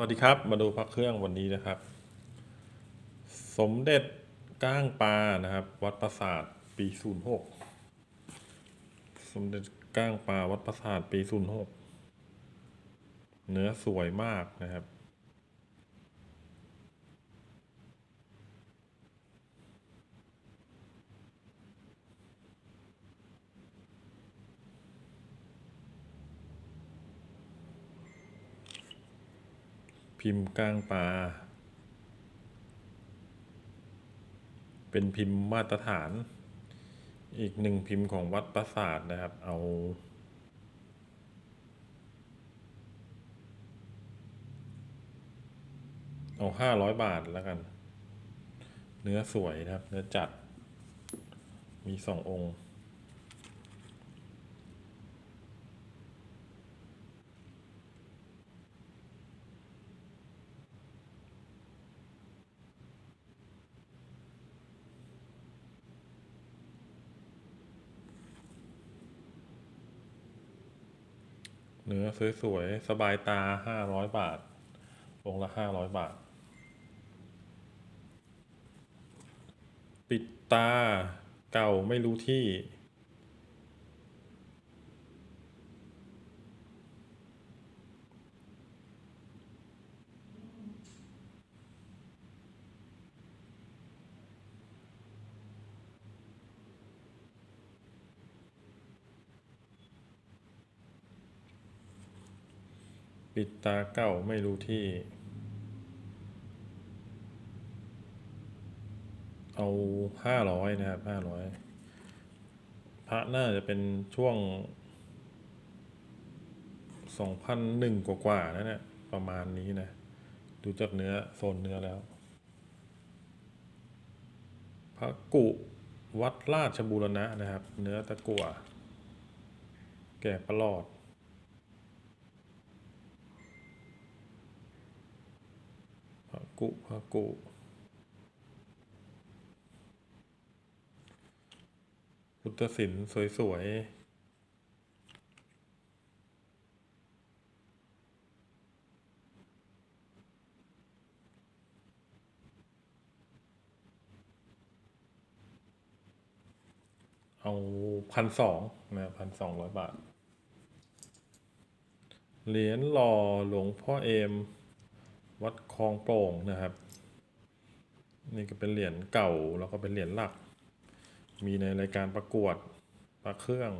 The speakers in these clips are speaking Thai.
สวัสดีครับ มาดูพระเครื่องวันนี้นะครับ สมเด็จก้างปลานะครับ วัดประสาทปี06สมเด็จก้างปลาวัดประสาทปี06เนื้อสวยมากนะครับ พิมพ์ก้างปลา เป็นพิมพ์มาตรฐาน อีกหนึ่งพิมพ์ของวัดปราสาทนะครับ เอา เอาห้าร้อยบาทแล้วกัน เนื้อสวยนะครับ เนื้อจัด มีสององค์ เนื้อสวยๆ สบายตาห้าร้อยบาท องละห้าร้อยบาท ปิดตาเก่าไม่รู้ที่ ปิดตาเก่าไม่รู้ที่ เอาห้าร้อยนะครับห้าร้อยพระน่าจะเป็นช่วงสองพันหนึ่งกว่าๆนั่นแหละประมาณนี้นะ ดูจากเนื้อโซนเนื้อแล้ว พระกุวัดราชบูรณะนะครับ เนื้อตะกั่วแก่ประหลอด พระ กุพระกุพุทธศิลป์สวยๆ เอาพันสองนะพันสองร้อยบาท เหรียญหล่อหลวงพ่อเอม วัดคลองโปร่งนะครับ นี่ก็เป็นเหรียญเก่าแล้วก็เป็นเหรียญหลัก มีในรายการประกวดพระเครื่อง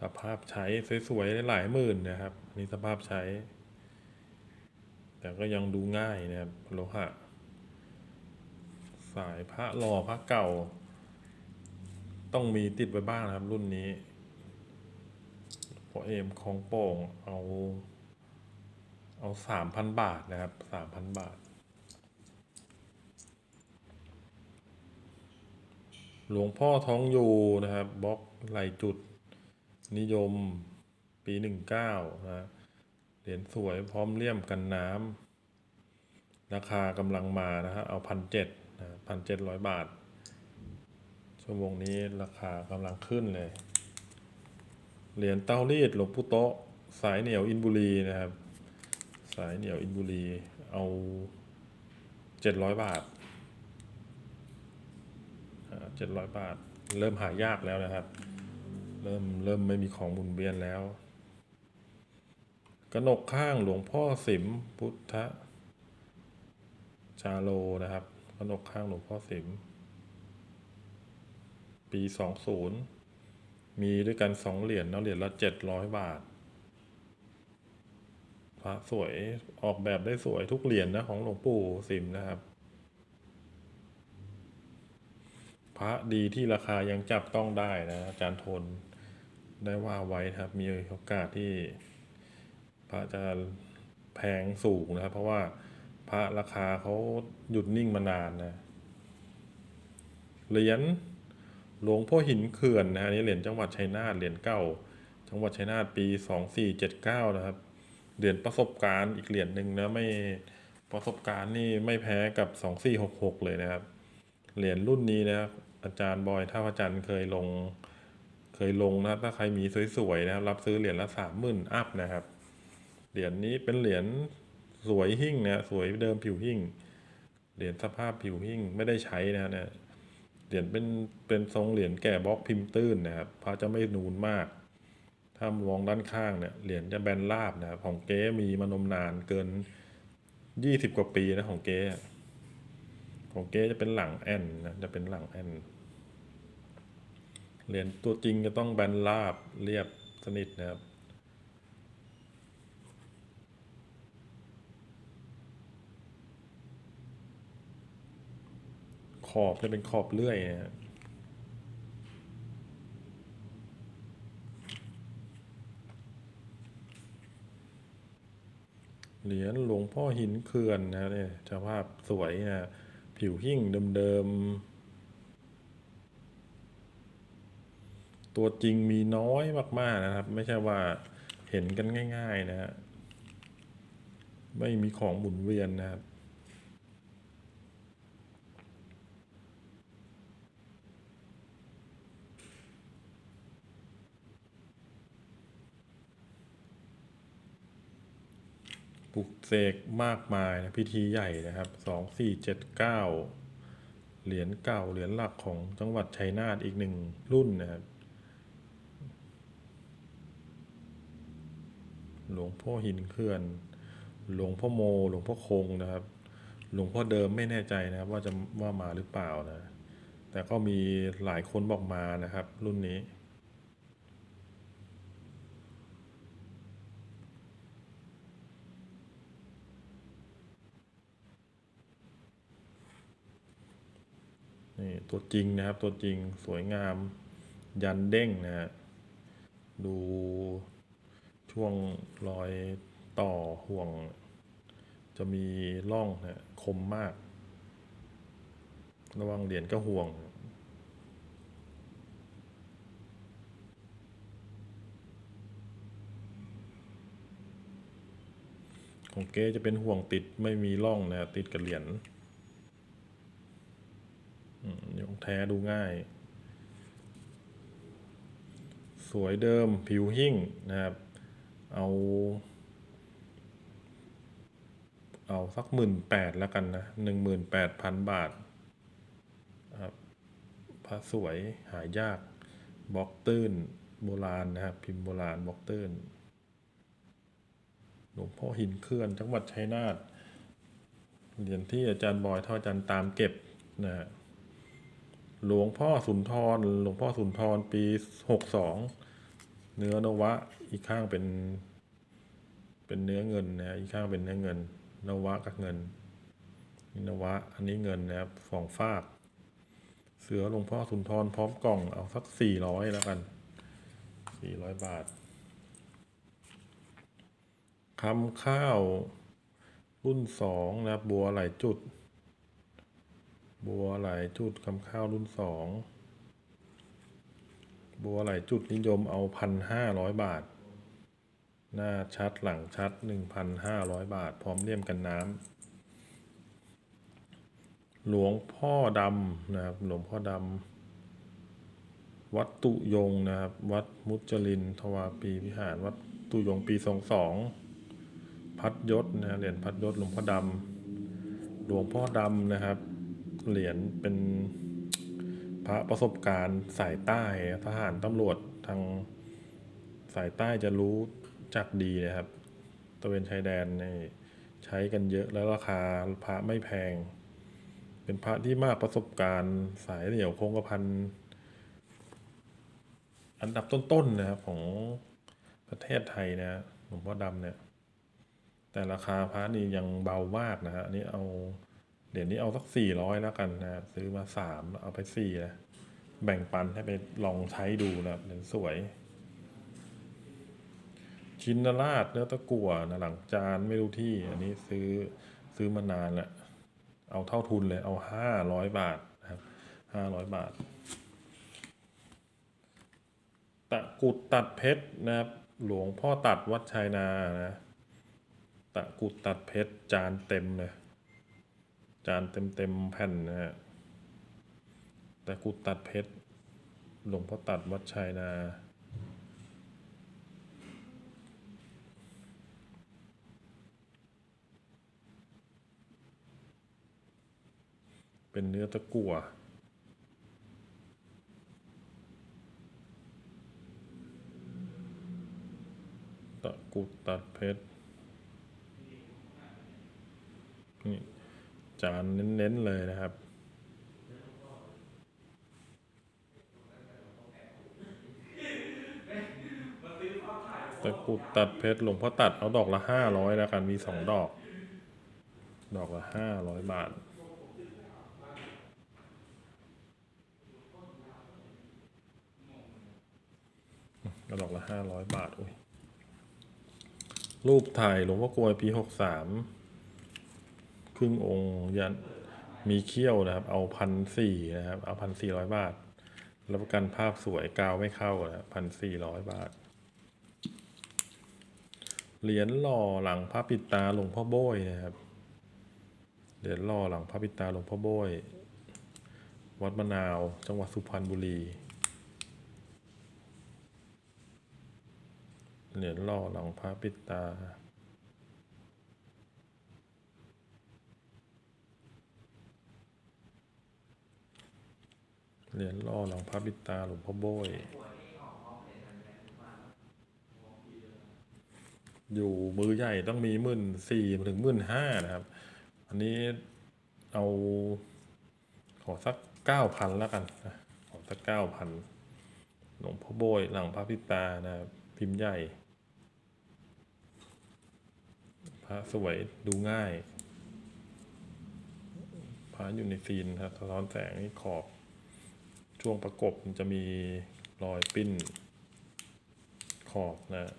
สภาพใช้สวยๆหลายหมื่นนะครับนี่สภาพใช้ แต่ก็ยังดูง่ายนะครับโลหะายพระหล่อพระเก่า ต้องมีติดไว้บ้างนะครับ รุ่นนี้พอเอมของโป่งเอา เอาสามพันบาทนะครับสามพันบาท หลวงพ่อท้องอยู่นะครับบล็อกไหลจุดนิยมปีหนึ่งเก้านะเหรียญสวยพร้อมเลี่ยมกันน้ำราคากำลังมานะฮะเอาพันเจ็ด พันเจ็ดร้อยบาท ชั่วโมงนี้ราคากำลังขึ้นเลย เหรียญเต้ารีดหลวงปู่โตะสายเหนียวอินบุรีนะครับ สายเหนียวอินบุรี เอาเจ็ดร้อยบาทเจ็ดร้อยบาท เริ่มหายากแล้วนะครับ เริ่มเริ่มไม่มีของหมุนเวียนแล้วกระหนกข้างหลวงพ่อสิมพุทธชาโลนะครับ กระหนกข้างหลวงพ่อสิม ปีสองศูนย์มีด้วยกันสองเหรียญเนาะเหรียญละเจ็ดร้อยบาท พระสวยออกแบบได้สวยทุกเหรียญนะของหลวงปู่สิมนะครับ พระดีที่ราคายังจับต้องได้นะอาจารย์ทนได้ว่าไว้ครับ มีโอกาสที่พระจะแพงสูงนะครับ เพราะว่า พระราคาเขาหยุดนิ่งมานานนะเหรียญหลวงพ่อหินเขื่อนนะฮะอันนี้เหรียญจังหวัดชัยนาทเหรียญเก่าจังหวัดชัยนาทปีสองสี่เจ็ดเก้านะครับเหรียญประสบการณ์อีกเหรียญหนึ่งนะไม่ประสบการณ์นี่ไม่แพ้กับสองสี่หกหกเลยนะครับ เหรียญรุ่นนี้นะครับอาจารย์บอยท่าพระจันทร์เคยลง เคยลงนะครับ ถ้าใครมีสวยๆนะครับ รับซื้อเหรียญละสามหมื่นอัพนะครับ เหรียญนี้เป็นเหรียญ สวยหิ่งนะสวยเดิมผิวหิ่งเหรียญสภาพผิวหิ่งไม่ได้ใช้นะฮะเนี่ยเหรียญเป็นเป็นทรงเหรียญแก่บล็อกพิมพ์ตื้นนะครับพระจะไม่นูนมาก ถ้ามองด้านข้างเนี่ยเหรียญจะแบนราบนะครับของเก๊มีมานมนานเกินยี่สิบกว่าปีนะของเก๊ของเก๊จะเป็นหลังแอนนะจะเป็นหลังแอนเหรียญตัวจริงจะต้องแบนราบเรียบสนิทนะครับ ขอบจะเป็นขอบเลื่อยนะฮะเหรียญหลวงพ่อหินเขื่อนนะเนี่ยสภาพสวยนะผิวหิ่งเดิมๆ ตัวจริงมีน้อยมาก ๆ นะครับ ไม่ใช่ว่าเห็นกันง่าย ๆ นะฮะไม่มีของหมุนเวียนนะครับ ปลุกเสกมากมายนะพิธีใหญ่นะครับสองสี่เจ็ดเก้าเหรียญเก่าเหรียญหลักของจังหวัดชัยนาทอีกหนึ่งรุ่นนะครับ หลวงพ่อหินเขื่อน หลวงพ่อโม หลวงพ่อคงนะครับ หลวงพ่อเดิมไม่แน่ใจนะครับ ว่าจะว่ามาหรือเปล่านะ แต่ก็มีหลายคนบอกมานะครับ รุ่นนี้ นี่ตัวจริงนะครับตัวจริงสวยงามยันเด้งนะฮะดูช่วงรอยต่อห่วง จะมีร่องนะคมมาก ระวังเหรียญก็ห่วง ของเก๊จะเป็นห่วงติดไม่มีร่องนะติดกับเหรียญ อืมนี่ของแท้ดูง่าย สวยเดิมผิวหิ่งนะครับ เอา เอาสักหมื่นแปดแล้วกันนะหนึ่งหมื่นแปดพันบาทครับพระสวยหายากบล็อกตื้นโบราณนะครับ พิมพ์โบราณบล็อกตื้นหลวงพ่อหินเคลื่อนจังหวัดชัยนาทเหรียญที่อาจารย์บอยเท่าอาจารย์ตามเก็บนะฮะ หลวงพ่อสุนทร หลวงพ่อสุนทรปีหกสองเนื้อนวะ อีกข้างเป็น เป็นเนื้อเงินนะอีกข้างเป็นเนื้อเงิน นวะกับเงินนี่นวะ อันนี้เงินนะครับสองฝาก เสือหลวงพ่อสุนทรพร้อมกล่องเอาสักสี่ร้อยแล้วกันสี่ร้อยบาทคำข้าวรุ่นสองนะครับบัวไหลายจุด บัวไหลจุดคำข้าวรุ่นสองบัวไหลจุดนิยมเอาพันห้าร้อยบาท หน้าชัดหลังชัดหนึ่งพันห้าร้อยบาท พร้อมเลี่ยมกันน้ำหลวงพ่อดำนะครับ หลวงพ่อดำวัดตุยงนะครับ วัดมุจลินทวาปีวิหาร วัดตุยงปีสองสองพัดยศนะเหรียญพัดยศหลวงพ่อดำหลวงพ่อดำนะครับ เหรียญเป็นพระประสบการณ์สายใต้ทหารตำรวจทางสายใต้จะรู้จักดีนะครับ ตะเวนชายแดนนี่ใช้กันเยอะแล้วราคาพระไม่แพง เป็นพระที่มากประสบการณ์สายเหนียวคงกระพันอันดับต้นๆนะครับของประเทศไทยนะหลวงพ่อดำเนี่ย แต่ราคาพระนี่ยังเบามากนะฮะนนี้เอา เหรียญนี้เอาสักสี่ร้อยแล้วกันนะซื้อมาสามเอาไปสี่นะแบ่งปันให้ไปลองใช้ดูนะครับเหรียญสวย ชินราชเนื้อตะกั่วนะหลังจานไม่รู้ที่ อันนี้ซื้อซื้อมานานแล้วเอาเท่าทุนเลยเอาห้าร้อยบาทนะครับห้าร้อยบาท ตะกุดตัดเพชรนะครับ หลวงพ่อตัดวัดชัยนานะ ตะกุดตัดเพชรจานเต็มเลย จานเต็มๆแผ่นนะฮะ แต่กุดตัดเพชร หลวงพ่อตัดวัดชัยนา เป็นเนื้อตะกั่วตะกุดตัดเพชรนี่ จานเน้นๆเลยนะครับ ตะกุดตัดเพชรหลวงพ่อตัดเอาดอกละห้าร้อยแล้วกันมีสองดอก ดอกละห้าร้อยบาทก็ดอกละห้าร้อยบาท อุ้ย รูปถ่ายหลวงพ่อกลวยปีหกสาม ครึ่งองค์ยันมีเขี้ยวนะครับ เอาพันสี่นะครับ เอาพันสี่ร้อยบาท รับประกันภาพสวยกาวไม่เข้านะพันสี่ร้อยบาท เหรียญหล่อหลังพระปิดตาหลวงพ่อโบ้ยนะครับ เหรียญหล่อหลังพระปิดตาหลวงพ่อโบ้ย วัดมะนาว จังหวัดสุพรรณบุรี เหรียญหล่อหลังพระปิดตา เหรียญล่อหลังพระปิดตาหลวงพ่อโบยอยู่มือใหญ่ต้องมีหมื่นสี่ถึงหมื่นห้านะครับ อันนี้เอา ขอสักเก้าพันแล้วกันนะขอสักเก้าพันหลวงพ่อโบยหลังพระพิตานะครับพิมพ์ใหญ่ พระสวยดูง่าย พระอยู่ในซีนครับสะท้อนแสงนี่ขอบ ช่วงประกบมันจะมีรอยปิ้นขอบนะ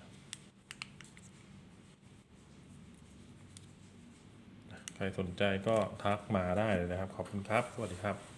ใครสนใจก็ทักมาได้เลยนะครับ ขอบคุณครับ สวัสดีครับ